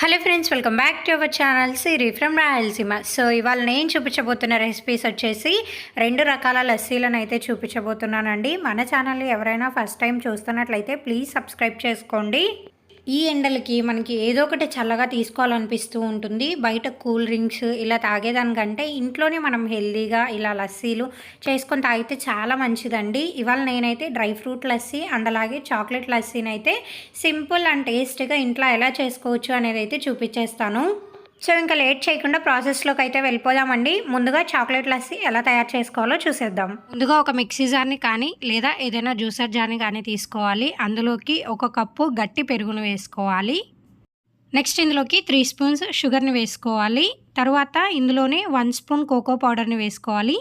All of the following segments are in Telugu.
Hello friends welcome back to our channel Siri from Rayalaseema so ఇవాళ నేను చూపించబోతున్న రెసిపీస్ వచ్చేసి రెండు రకాల లస్సీలను అయితే చూపించబోతున్నానండి. మన ఛానల్ ఎవరైనా ఫస్ట్ టైం చూస్తున్నట్లయితే ప్లీజ్ సబ్స్క్రైబ్ చేసుకోండి. ఈ ఎండలకి మనకి ఏదో ఒకటి చల్లగా తీసుకోవాలనిపిస్తూ ఉంటుంది. బయట కూల్ డ్రింక్స్ ఇలా తాగేదానికంటే ఇంట్లోనే మనం హెల్దీగా ఇలా లస్సీలు చేసుకొని తాగితే చాలా మంచిదండి. ఇవాళ నేనైతే డ్రై ఫ్రూట్ లస్సీ అండ్ అలాగే చాక్లెట్ లస్సీని అయితే సింపుల్ అండ్ టేస్ట్గా ఇంట్లో ఎలా చేసుకోవచ్చు అనేది అయితే చూపించేస్తాను సో ఇంకా లేట్ చేయకుండా ప్రాసెస్లోకి అయితే వెళ్ళిపోదామండి. ముందుగా చాక్లెట్ లస్సీ ఎలా తయారు చేసుకోవాలో చూసేద్దాం. ముందుగా ఒక మిక్సీ జార్ని కానీ లేదా ఏదైనా జ్యూసర్ జార్ని కానీ తీసుకోవాలి. అందులోకి ఒక కప్పు గట్టి పెరుగును వేసుకోవాలి. నెక్స్ట్ ఇందులోకి త్రీ స్పూన్స్ షుగర్ని వేసుకోవాలి. తర్వాత ఇందులోనే వన్ స్పూన్ కోకో పౌడర్ని వేసుకోవాలి.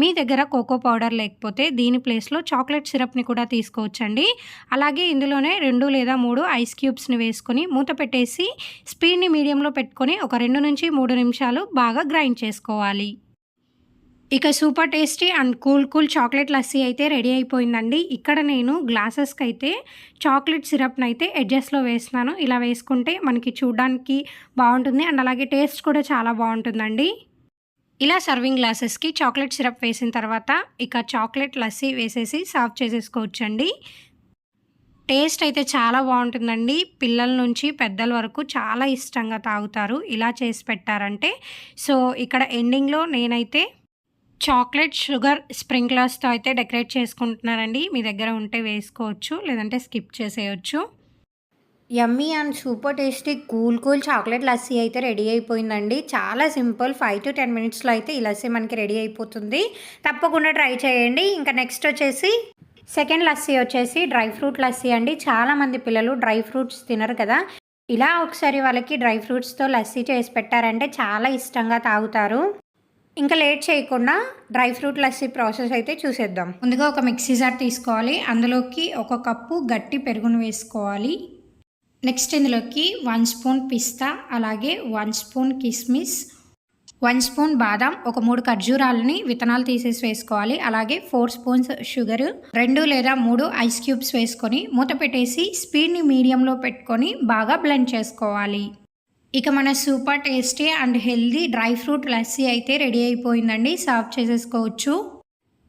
మీ దగ్గర కోకో పౌడర్ లేకపోతే దీని ప్లేస్లో చాక్లెట్ సిరప్ని కూడా తీసుకోవచ్చండి. అలాగే ఇందులోనే రెండు లేదా మూడు ఐస్ క్యూబ్స్ని వేసుకొని మూత పెట్టేసి స్పీడ్ని మీడియంలో పెట్టుకొని ఒక రెండు నుంచి మూడు నిమిషాలు బాగా గ్రైండ్ చేసుకోవాలి. ఇక super tasty and cool cool chocolate lassi అయితే రెడీ అయిపోయిందండి. ఇక్కడ నేను గ్లాసెస్కి అయితే చాక్లెట్ సిరప్ని అయితే ఎడ్జస్ట్లో వేస్తున్నాను. ఇలా వేసుకుంటే మనకి చూడడానికి బాగుంటుంది అండ్ అలాగే టేస్ట్ కూడా చాలా బాగుంటుందండి. ఇలా సర్వింగ్ గ్లాసెస్కి చాక్లెట్ సిరప్ వేసిన తర్వాత ఇక చాక్లెట్ లస్సీ వేసేసి సర్వ్ చేసేసుకోవచ్చండి. టేస్ట్ అయితే చాలా బాగుంటుందండి. పిల్లల నుంచి పెద్దల వరకు చాలా ఇష్టంగా తాగుతారు. ఇలా చేసి పెట్టారంటే సో ఇక్కడ ఎండింగ్లో నేనైతే చాక్లెట్ షుగర్ స్ప్రింక్లర్స్తో అయితే డెకరేట్ చేసుకుంటున్నారండి. మీ దగ్గర ఉంటే వేసుకోవచ్చు లేదంటే స్కిప్ చేసేయచ్చు. Yummy and super tasty cool cool chocolate lassi అయితే రెడీ అయిపోయిందండి. చాలా సింపుల్ ఫైవ్ టు టెన్ మినిట్స్లో అయితే ఈ లస్సీ మనకి రెడీ అయిపోతుంది. తప్పకుండా ట్రై చేయండి. ఇంకా నెక్స్ట్ వచ్చేసి సెకండ్ లస్సీ వచ్చేసి డ్రై ఫ్రూట్ లస్సీ అండి. చాలామంది పిల్లలు డ్రై ఫ్రూట్స్ తినరు కదా. ఇలా ఒకసారి వాళ్ళకి డ్రై ఫ్రూట్స్తో లస్సీ చేసి పెట్టారంటే చాలా ఇష్టంగా తాగుతారు. ఇంకా లేట్ చేయకుండా డ్రై ఫ్రూట్ లస్సీ ప్రాసెస్ అయితే చూసేద్దాం. ముందుగా ఒక మిక్సీ జార్ తీసుకోవాలి. అందులోకి ఒక కప్పు గట్టి పెరుగును వేసుకోవాలి. నెక్స్ట్ ఇందులోకి వన్ స్పూన్ పిస్తా అలాగే వన్ స్పూన్ కిస్మిస్ వన్ స్పూన్ బాదం ఒక మూడు ఖర్జూరాలని విత్తనాలు తీసేసి వేసుకోవాలి. అలాగే ఫోర్ స్పూన్స్ షుగర్ రెండు లేదా మూడు ఐస్ క్యూబ్స్ వేసుకొని మూత పెట్టేసి స్పీడ్ని మీడియంలో పెట్టుకొని బాగా బ్లెండ్ చేసుకోవాలి. ఇక మన super tasty and healthy dry fruit lassi అయితే రెడీ అయిపోయిందండి. సర్వ్ చేసేసుకోవచ్చు.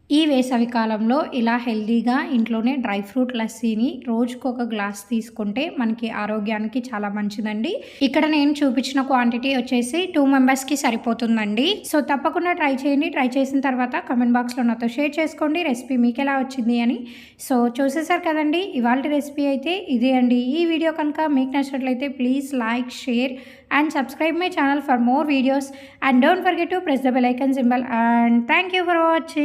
ఈ వేసవి కాలంలో ఇలా హెల్దీగా ఇంట్లోనే డ్రై ఫ్రూట్ లస్సీని రోజుకు ఒక గ్లాస్ తీసుకుంటే మనకి ఆరోగ్యానికి చాలా మంచిదండి. ఇక్కడ నేను చూపించిన క్వాంటిటీ వచ్చేసి టూ మెంబర్స్కి సరిపోతుందండి. సో తప్పకుండా ట్రై చేయండి. ట్రై చేసిన తర్వాత కమెంట్ బాక్స్లో నాతో షేర్ చేసుకోండి. రెసిపీ మీకు ఎలా వచ్చింది అని. సో చూసేసారు కదండి ఇవాళ రెసిపీ అయితే ఇదే అండి. ఈ వీడియో కనుక మీకు నచ్చినట్లయితే please like share and subscribe my channel for more videos. And don't forget to press the bell icon symbol. And thank you for watching.